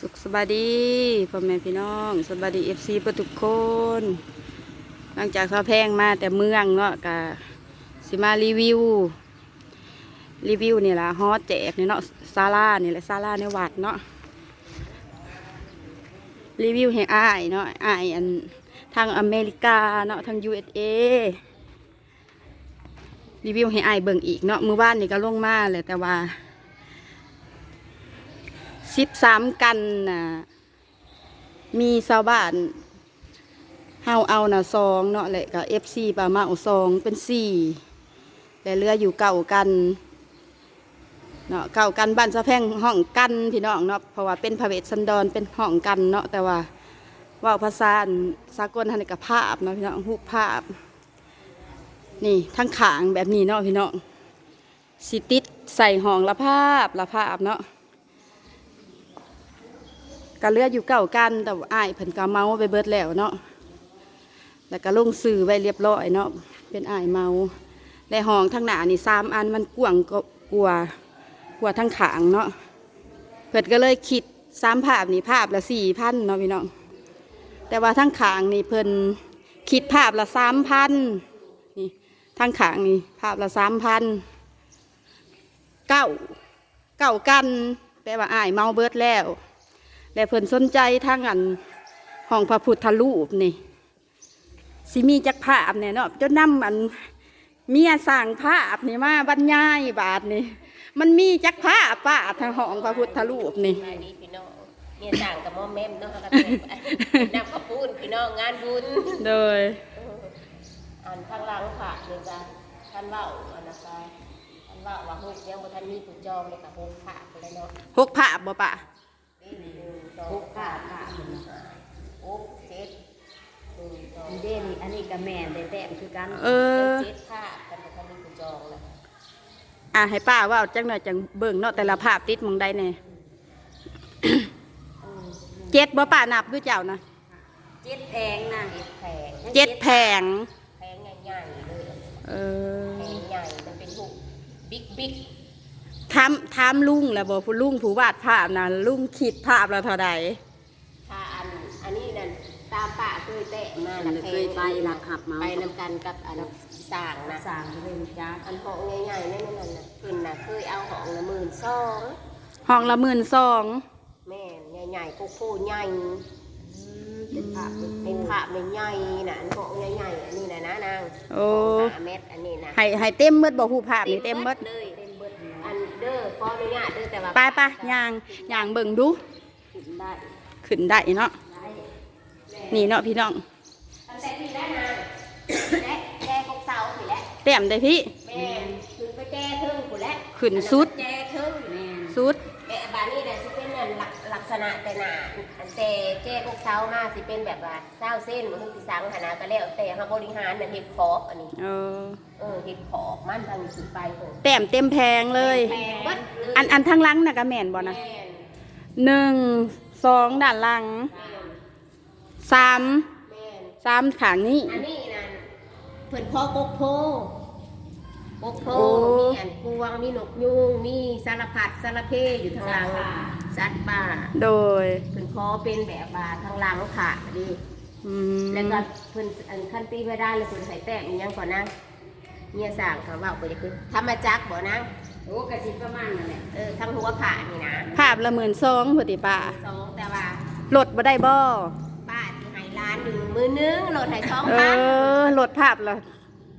สุขสบายดีพ่อแม่พี่น้องสบายดีเอฟซีประทุกคน หลังจากเขาแพงมาแต่เมืองเนาะกะสิมารีวิว รีวิวนี่ละฮอตแจกนี่เนาะซาร่านี่แหละซาร่าในวัดเนาะรีวิวให้อ้ายเนาะอ้ายอันทางอเมริกาเนาะทาง USA รีวิวให้อ้ายเบิ่งอีกเนาะมือบ้านนี่ก็ลงมาเลยแต่ว่า สิบสามกันน่ะมีชาวบ้านเฮาเอาน่ะสองเนาะแหละกับเอฟซีปลามาเอาสองเป็นสี่แต่เหลืออยู่เก่ากันเนาะเก่ากันบ้านสะแพงห้องกันพี่น้องเนาะเพราะว่าเป็นพระเวทสันดรเป็นห้องกันเนาะแต่ว่าว่าภาษานสากลทันกับภาพเนาะพี่น้องรูปภาพ นี่ทั้งขางแบบนี้เนาะพี่น้องสิติดใส่ห้องละภาพละภาพเนาะ ก็เลืออยู่เก่ากัน แต่ว่าอ้ายเพิ่นก็เมาไปเบิดแล้วเนาะแล้วก็ลงสื่อไว้เรียบร้อยเนาะเป็นอ้ายเมาและห้องทั้งหน้านี่สามอันมันกว้างก็กลัวกลัวทั้งขางเนาะเพิ่นก็เลยคิดสามภาพนี่ภาพละสี่พันเนาะพี่น้องแต่ว่าทั้งขางนี่เพิ่นคิดภาพละสามพันนี่ทั้งขางนี่ภาพละสามพันเก้าเก้ากันแปลว่าอ้ายเมาเบิดแล้ว และเพิ่นสนใจทางอันห้องพระพุทธรูปนี่สิมีจักภาพเนี่ยเนาะจนนำอันเมียสั่งภาพนี่มาบรรยายบาทนี่มันมีจักภาพป้าทางห้องพระพุทธรูปนี่สบายดีพี่น้องเมียต่างกับหมอแม่มเนาะครับเป็นนักขับพูนพี่น้องงานบุญโดยอ่านข้างหล่างค่ะนี่จ้ะท่านเล่าอันนะคะท่านเล่าว่าฮุกยังบ่ทันมีผู้จองเลยกับฮุกค่ะไปเลยเนาะหกภาพบ่ปะนี่หนึ่ง สองสามห้าหกเจ็ดหนึ่งสองเด่นอันนี้กับแม่ได้แต้มคือกันเออ เจ็ดค่ะกันบ่ทันมีผู้จองเลยอะให้ป้าเว่าจังหน่อยจังเบิ่งเนาะแต่ละภาพติดหมองใดแน่เจ็ดบ่ป้านับด้วยเจ้านะเจ็ดแพงนะเจ็ดแผงเจ็ดแผงแผงใหญ่ๆเลยเออแผงใหญ่มันเป็นฮุกบิ๊กบิ๊ก ทำทำลุงแล้วบอกผู้ลุงผู้วาดภาพนะลุงคิดภาพแล้วเท่าใดถ้าอันอันนี้นั่นตามป่าเคยแตะมามันน่ะเคยไปหลักหับเมา ไปนำกันกับอันสร้างนะสร้างเรื่องจ้าอันหองใหญ่ๆนั่นนั่นน่ะเพิ่นน่ะเคยเอาหองละหมื่นสองห้องละหมื่นสองแม่นใหญ่ๆกุ๊กผู้ใหญ่เป็นภาพเป็นผ้าเป็นใหญ่น่ะอันหองใหญ่ๆอันนี้น่ะนะนางโอ้ห้าเม็ดอันนี้นะให้ให้เต็มเมดบอกผู้ภาพนี่เต็มเมดเลยเต็มเบิ ดอันเด้อขออนุญาตเด้อแต่ว่าไปไปย่างย่างเบิ่งดูขึ้นได้ขึ้นได้เนาะได้นี่เนาะพี่น้องตั้งแต่พี่แล้วนะและแจ้กกเสาพี่แล้วเต็มได้พี่แม่นขึ้นไปแจ้เทิงผู้แล้วขึ้นสุดแจ้เทิงแม่นสุด อันลักลักษณะแต่หนาอันแต่แจ้พวกเช้ามาสิเป็นแบบว่าเศร้าเส้นมันคือสังหนาก็แล้วแต่เขาบริหารน่ะเห็ดขอบอันนี้ เออ เออเห็ดขอบมันทางนี้ขึ้นไปเถอะแต้มเต็มแพงเลย แพงเบิดเลยอันอันทั้งหลังน่ะก็แม่นบ่นะแม่นหนึ่งสองด้านหลังสามแม่น สามขางนี้ อันนี้นั่นเพิ่นพ่อกกโพกกโพโอ้ มีอันกวางมีนกยูงมีสารพัดสารเพอยู่ทางหลัง สัตว์ป่าโดยเพิ่นขอเป็นแบบว่าทางหลังค่ะดีอืมแล้วก็เพิ่นอันขั้นตีไว้ได้แล้วเพิ่นใส่แต้มอีหยังก่อนนะเมียสั่งเขาเว่าไปจะคือทำมาจักบ่นะโอ้กระสิบประมาณนั่นแหละเออทั้งหัวผ่านี่นะภาพละหมื่นสองพอดีป้าสองแต่ว่าลดบ่ได้บ่ป้าสิให้ล้านหนึ่งมือนึงโหลดให้สองเอพันอลดภาพละ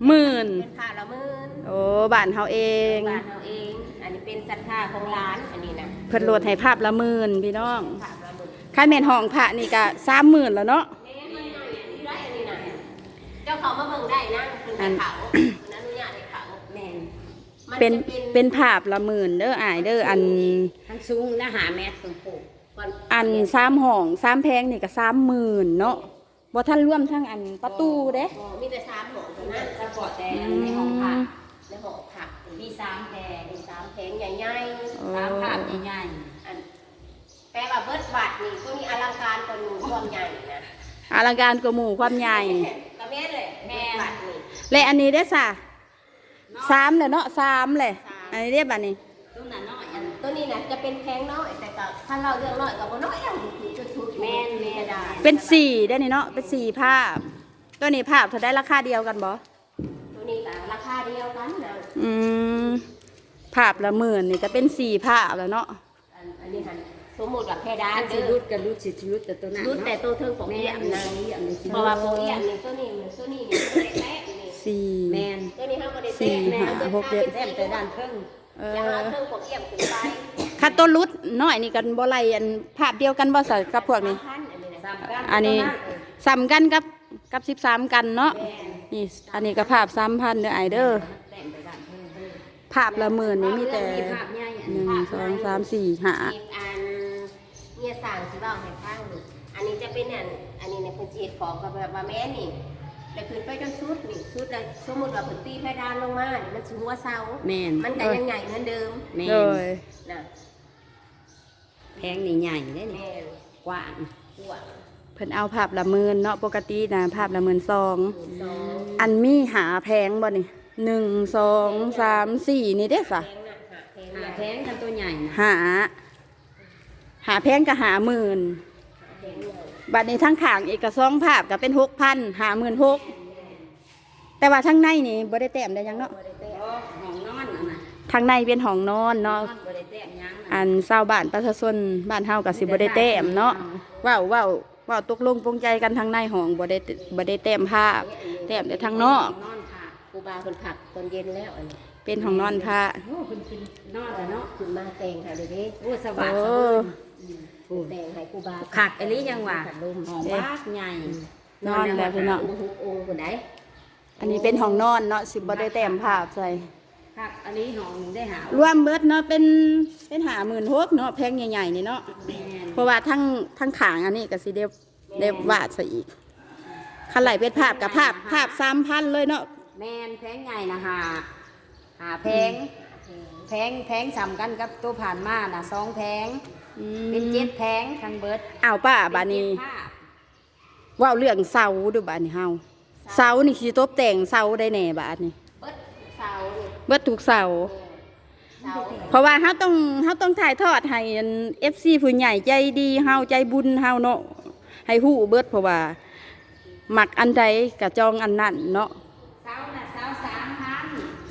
หมื่นเป็นผ่าละหมื่นโอ้บ้านเฮาเอง บ้านเราเอง อันนี้เป็นศรัทธาของร้านอันนี้นะ เพิ่นลดให้ภาพละหมื่นพี่น้องผ่าละหมื่นค่าแม่นห้องพระนี่ก็สามหมื่นแล้วเนาะแม่มันหน่อยอันนี้ได้อันนี้นะเจ้าเขามาเบิ่งได้นะเพิ่นอัให้นเขาเพิ่นอนุญาตให้เขาแม่นมัเป็นจะเป็นภาพละหมื่นเด้ออายเด้ออันทั้งสูงและหาแมตรตรงปลูกก่อนอันสามห้องสามแพงนี่ก็สามหมื่นเนาะบ่ทันรวมทั้งอันประตูเด้อ๋อมีแต่สามหมองเท่านั้นสปอร์ตแต่ในห้องผักในหอผักมีสามแพงมีสามแผง ใหญ่สามภาพใหญ่ๆอันแปลว่าเบิดบัตรนี่ก็มีอลังการกว่าหนูความใหญ่นะอลังการกว่าหมู่ความใหญ่ ก็แม่นเลยแม่บัตรนี่และอันนี้ได้อซะสามเลยเนาะสามเลยอันนี้เรียกบัดนี้ๆตรงนั้นน้อยอัน ตัวนี้นะจะเป็นแพงน้อยแต่ก็ถ้าเราเรื่องน้อยก็บ่น้อยอย่างจุดชุดแม่นแม่น ได้เป็นสี่ได้นี่เนาะเป็นสี่ภาพ ตัวนี้ภาพเธอได้ราคาเดียวกันบ่ตัวนี้ก็ราคาเดียวกันนะอืม ภาพละหมื่นนี่ก็เป็นสี่ภาพแล้วเนาะอันอันนี้หันสมมุติว่าแค่ด้าอันนสิเด้รุอดกับรุดสิรุดแต่ตัวนั้นรุ่นแต่ตัวเทิงของแม่เอี่ยนมนะเอี่ยมนี่สิเพราะว่าของเอี่ยมนี่ตัวนี้นี่ตัวนี้นี่ตัวแรกๆนี่สี่ แม่นตัวนี้เฮาบ่ได้สี่แตะห้าหกเจ็ด แต้มแต่ด้านเพิ่งเอจะอเอาเทิงของเอี่ยมขึ้นไปค่าตัวรุดน้อยนี่กันบ่ไรอันภาพเดียวกันบ่ใส่กับพวกนี้ พันอันนี้นะสามกันอันนี้ซ้ำกันกับกับสิบสามกันเนาะแม่นนี่อันนี้ก็ภาพสามพันเด้อไอเด้อาพละหมื่นนี่มีแต่ภาพใหญ่อันหนี้นึ่งสองสามสี่ห้าอีกอันเนี่ยสั่งสิเว้าให้ฟังนี่อันนี้จะเป็นอันอันนี้เนี่ยเพิ่นสิเฮ็ดของกับแบบว่าแม่นี่แล้วขึ้นไปจนสุดนี่สุดแล้วสมมุติว่าเพิ่นตีเพดานลงมานี่มันสิหัวเสาแม่นมันก็ยังใหญ่เหมือนเดิมแม่โดนยนะแพงนี่ใหญ่เด้นี่แม่นกว้างกว้างเพิ่นเอาภาพละหมื่นเนาะปกตินะภาพละหมื่นสองสอง อันมีหาแพงบ่นี่ หนึ่งสองสามสี่นี่เด้อสะแพงน่ะหาแพงหาน่ะแพงกันตัวใหญ่นะหา หาแพงก็หาหมื่นแพงใหญ่บัดนี้ทั้งขางเอกสองภาพก็เป็นหกพันหาหมื่นหกแต่ว่าทั้งในนี่บ่ได้แต้มได้หยังเนาะบ่ได้แตะโอ้ห้องนอนน่ะนะทั้งในเป็นห้องนอนเนาะ บ่ได้แต้มหยังน่ะอันชาวบ้านประชาชนบ้านเฮาก็สิบ่ได้แต้มเนาะเว้าเว้าเว้าตกลงปรงใจกันทางในห้องบ่ได้บ่ได้แต้มภาพ แต้มแต่ทางนอกนอน ค่ะครูบาเพิ่นผักตอนเย็นแล้วอันนี้เป็นห้องนอนพระ โอ้เพิ่นขึ้นนอนแล้วเนาะขึ้นมาแต่งให้เลยเด้โอ้สโอ้บายสบายแต่งให้ครูบาขักอันนี้ยังว่าขัดลมหอมบ้ากใหญ่นอนแล้วพี่เนาะองค์หกองค์คนไหนอันนี้เป็นห้องนอนเนาะสิบ่ได้แต้มภาพใส่ขักอันนี้หอมได้หารวมเบิดเนาะเป็นเป็นหาหมื่นหกเนาะแพงใหญ่ๆนี่เนาะแม่นเพราะว่าทั้งทั้งขางอันนี้ก็สิได้ได้วาดซะอีกคันไหลเป็นภาพกับภาพภาพสามพันเลยเนาะ แม่นแพงใหญ่นะหาหาแพงแพงแพงสำกันกับตัวผ่านมาน่ะสองแพงอืมเป็นเจ็ดแพงทั้งเบิดอ้าวป้าบานี้เป็นเจ็ดภาพเว่าเรื่องเสาดูบานี้เฮาเสานี่สิตบแต่งเสาได้แน่บาดนี้เบิดเสานี่เบิดทุกเสาเสาเพราะว่าเฮาต้องเฮาต้องถ่ายทอดให้เอฟซีผู้ใหญ่ใจดีเฮาใจบุญเฮาเนาะให้ฮู้เบิดเพราะว่ามักอันใดก็จองอันนั้นเนาะเสาน่ะเสาสามพัน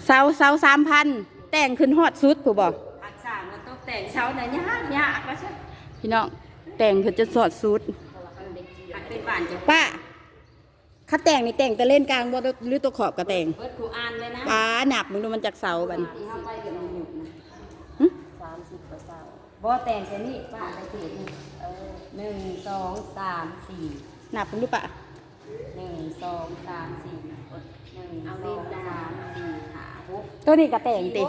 เสาเสาสามพันแต่งขึ้นฮอดสุดผู้บอกอักษรมันต้องแต่งเสาน่ะยากยากว่าใช่พี่น้องแต่งเพิ่นจะสอดสุดหักเป็นบ้านจะป้าถ้าแต่งนี่แต่งแต่เล่นกลางบ่หรือตัวขอบก็แต่งเบิดกูอ่านเลยนะป้าหนักมึงดูมันจากเสาบัดนที่เข้าไปกับมันหยุดนะหึสามสิบกว่าเสาบ่แต่งแต่นี่ป้าไปเทศนี่เออหนึ่งสองสามสี่หนักมึงดูป้าหนึ่งสองสามสี่หนึ่งสองสามสี่ห้าหก ตัวนี้ก็แต่งติ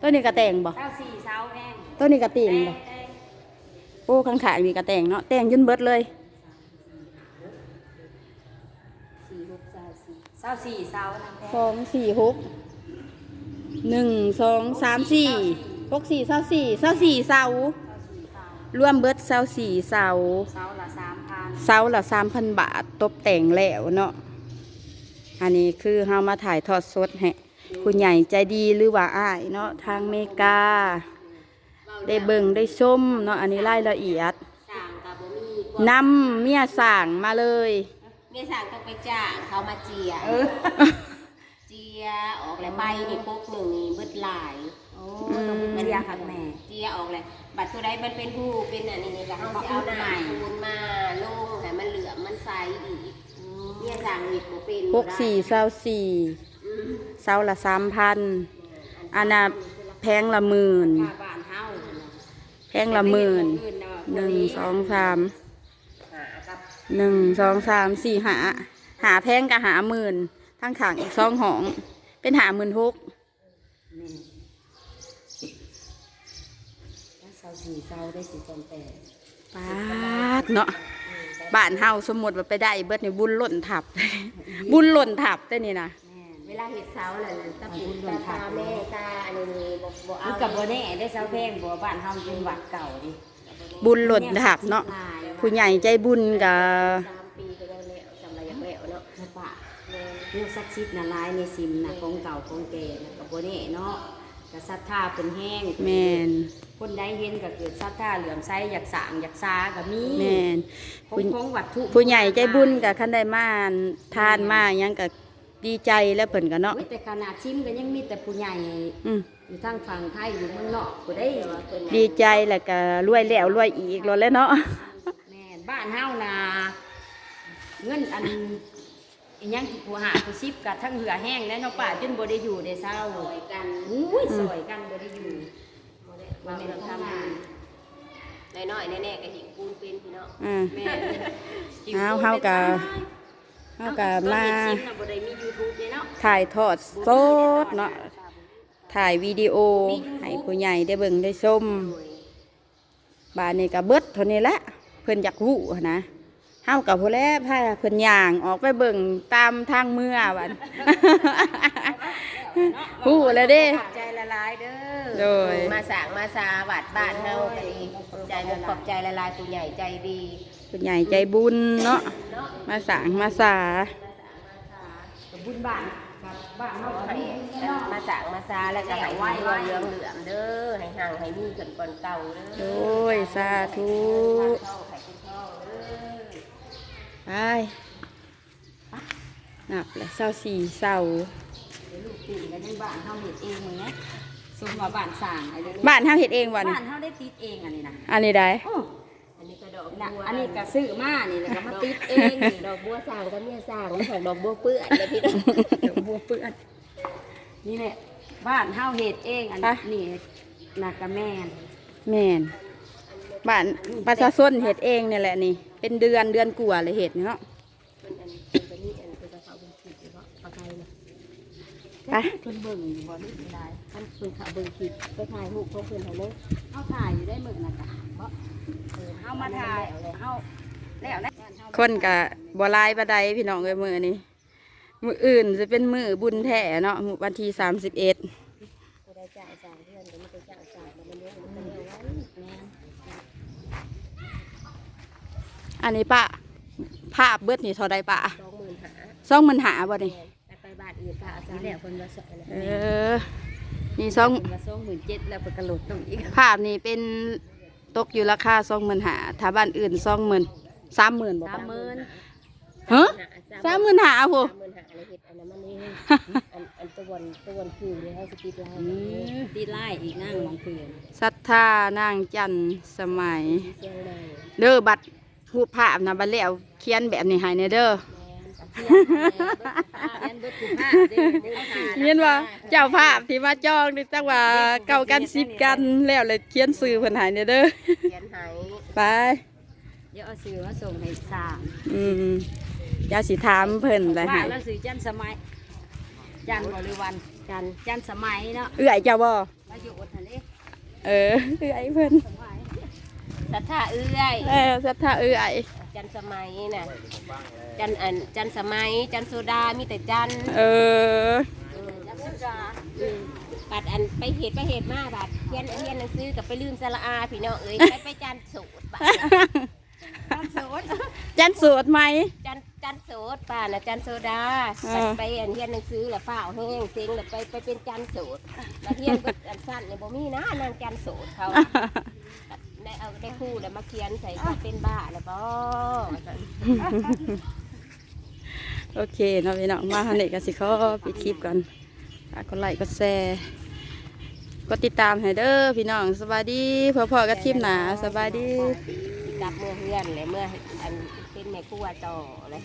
ตัวนี้ก็แต่งบ่เสาสี่เสาแพงตัวนี้ก็ติ่งแต่งบ่แต่งโอ้ข้างๆนี่ก็แต่งเนาะแต่งจนเบิดเลยสี่หกเสาสี่เสาสี่เสานะแพงสองสี่หกหนึ่งสองสามสี่หกสี่เสาสี่เสาสี่เสาเสาสี่เสารวมเบิดเสาสี่เสาเสาละสามพันเสาละสามพันบาทตกแต่งแล้วเนาะอันนี้คือเฮามาถ่ายทอดสดให้ ผู้ใหญ่ใจดีหรือว่าอ้ายเนาะทางเมกา ได้เบิ่งได้ชมเนาะอันนี้รายละเอียดสร้างกับบ่มีนำเมียสั่งมาเลย เมียสร้างต้องไปจ้างเขามาเจียเจียออกแล้วใบนี่ปกหนึ่งนี่เบิดหลายโอ้ต้องเป็นเรียกขัดแม่ เจียออกเลยบัตรตัวใดมันเป็นผู้เป็นอันนี้นี่ก็เฮาสิเอาหน้าปูนมาลงให้มันเหลือมมันใสอีกเมียสร้างนี่บ่เป็นหกสี่เสาสี่อืม เสาละสามพันอันน่ะแพงละหมื่นแพงละหมื่นหนึ่งสองสามหนึ่งสองสามสี่หาหาแพงกับหาหมื่นทั้งขางอีกสองหอง เป็นหาหมื่นหกเสาสี่เสาได้สี่จอมแต่ปาดเนาะบ้านเฮาสมมติว่าไปได้เบิดนี่บุญหล่นทับ บุญหล่นทับได้นี่นะ วลาเห็ดเสาน่ะตาปูตาตาแม่ตาอันนี้นี่บ่บ่เอาคือกับโบแน่ได้เสาแพงบัวบ้านเฮาเป็นวัดเก่าดิบุญหล่นทับเนาะผู้ใหญ่ใจบุญกับสามปีก็ได้แล้วสำหรับอยากแล้วเนาะพระปะเรื่องศักดิ์สิทธิ์น่ะหลายในซิมน่ะของเก่าของแก่น่ะกับโบแน่เนาะก็ศรัทธาเป็นแห้งแม่นคนใดเห็นก็เกิดศรัทธาเหลื่อมใสอยากสร้างอยากซาก็มีแม่นของผู้ของวัตถุผู้ใหญ่ใจบุญกับคันได้มาทานมาหยังก็ ดีใจแล้วเพิ่นก็เนาะ อุ๊ยแต่ขนาดชิมก็ยังมีแต่ผู้ใหญ่อืมอยู่ทางฝั่งไทยอยู่เมืองนอกผู้ได้ดีใจแล้วก็รวยแล้วรวยอีกรวยแล้วเนาะ แม่นบ้านเฮานาเงินอันอีหยังที่ผู้หาผู้ซิบกับทั้งเหือแห้งและเนาะป้าจนบ่ได้อยู่ได้เศร้าสวยกันอุ้ยสวยกันบ่ได้อยู่บ่ได้ว่าแม่นทำงานน้อยๆแน่ๆก็หิงปูนเป็นพี่เนาะอ่าแม่เอาเฮาก็เฮาก็มาตอนเฮ็ดซิมน่ะบ่ได้มี ถ่ายทอดสดเนาะถ่ายวิดีโอให้ผู้ใหญ่ได้เบิ่งได้ชมบานนี้ก็เบิดเท่านี้แหละเพิ่นอยากรู้หั้นนะเฮากับผู้แลพาเพิ่นย่างออกไปเบิ่งตามทางเมื่อบัดฮู้แล้วเด้ขอบใจละลายเด้อโดยมาสร้างมาสาวัดบ้านเฮาก็ดีขอบใจมุกขอบใจละลายผู้ใหญ่ใจดีผู้ใหญ่ใจบุญเนาะมาสร้างมาสากับบุญบ้านกั บ้านเฮาก็ให้มีเนาะมาสร้างมาสาแล้วก็ให้ไว้เรื่องเหลือมเด้อให้ห่างให้มีขึ้นก่อนเก่าเด้อโอ้ยสาธุเข้าให้คุณพ่อเด้อไปนับแล้วเศร้าสี่เศร้าลูกตื่นกันยังบ้านเฮาเฮ็ดเองมื้อนี้สมว่าบ้านสร้างบ้านเฮาเฮ็ดเองวันบ้านเฮาได้ติดเองอันนี้นะอันนี้ได้ นี้ก็ดอกน่ะบัวอันนี้ก็ซื้อมานี่แล้วก็มาติดเองนี่ดอกบัวสร้างก็เมียสร้างแล้วของดอกบัวเปื้อนเลยพี่น้องเดี๋ยวบัวเปื้อนนี่แหละบ้านเฮาเฮ็ดเองอันนี้น่ะก็แม่นแม่นบ้านประชาชนเฮ็ดเองนี่แหละนี่ เป็นเดือนเดือนกว่าเลยเฮ็ดเนาะมันอันเป็นตัวนี้อันเป็นกระเพราเป็นขีดหรือว่าปลาไก่นะไป เพิ่นเบิ่งอยู่บ่นี่ได้ท่า นเป็นข่าวเบิ่งขีดไปถ่ายรูปของเพื่อนเขาเลยเฮาถ่ายอยู่ได้มื้อน่ะจ้ะบ่เออเฮามาถ่ายเฮาแล้วนะคนกะบ่หลายปานใดพี่น้องเอ้ยมื้อนี้มื้ออื่นจะเป็นมื้อบุญแท้เนาะมื้อวันที่31ก็ได้จ่ายสามเพื่อนก็ไม่ได้จ่ายสามมันไม่เยอะมันก็เยอะไว้แม่อันนี้ปะภาพเบิดนี่เท่าใดปะสองหมื่นหาสองหมื่นหาบ่นี่แต่ไปบ้านอื่นป้าอาจารย์แล้วคนละสองนะเออ นี่สองเพิ่นว่า27,000แล้วเพิ่นก็ลดลงอีกภาพนี่เป็นตกอยู่ราคาสองหมื่นหาถ้าบ้านอื่นสองหมื่นสามหมื่นบ่ปะ30,000ฮะสามหมื่นหาผู้สามหมื่นหาอะไรเห็ดอันนั้นมันนี่อันอันตะวันตะวันคืนเลยให้สปีดไลน์อืมตีไล่อีกนั่งมองเพื่อนศรัทธานางจันทร์สมัยเชียงใหม่เด้อบัตรรูปภาพนะบัดแล้วเขียนแบบนี้ให้ในเด้อแม่น เบิดผู้ผ้าเด้เด้อค่ะเห็นว่าเจ้าภาพที่มาจองนี่จังว่าเก่ากันสิบกันแล้วเลยเขียนซื้อเพิ่นให้ในเด้อเขียนไหไปเดี๋ยวเอาสื่อมาส่งให้สร้างอืมอย่าสิถามเพิ่นเลยว่าให้แล้วสื่อจันทร์สมัย จันทร์บริวันจันทร์จันทร์สมัยเนาะเอื้อยเจ้าบ่มาอยู่อดทะเลเออเอื้อยเพิ่นสมัย ศรัทธาเอื้อยเออศรัทธาเอื้อยจันสมัยน่ะจันอันจันสมัย จันโซดามีแต่จันเออจันทร์สุดาอืมบัดอันไปเหตุไปเหตุมาบัดเขียนเขียนหนังสือกับไปลืมสระอาพี่น้องเอ้ยไปไปจันโสดบัดจันทร์โสดจันสวดไหมจันจันโสดป่าน่ะจันโซดาเออบัดไปอันเขียนหนังสือแล้วฝ้าวแห้งเซ็งแล้วไปไปเป็นจันโสดแล้วเขียนเบิดอันสั้นเนี่ยบ่มีนะนางจันโสดเขา ได้เอาได้คู่แล้วมาเขียนใส่เป็นบ้าแล้วบ่โอเคน้องพี่น้องมาฮันเอกันสิขอปิดคลิปกันกดไลค์กดแชร์กดติดตามให้เด้อพี่น้องสบายดีพ่อๆกับคลิปหนาสบายดีกลับเมื่อเพื่อนเลยเมื่ออันเป็นแม่คู่ต่อเลย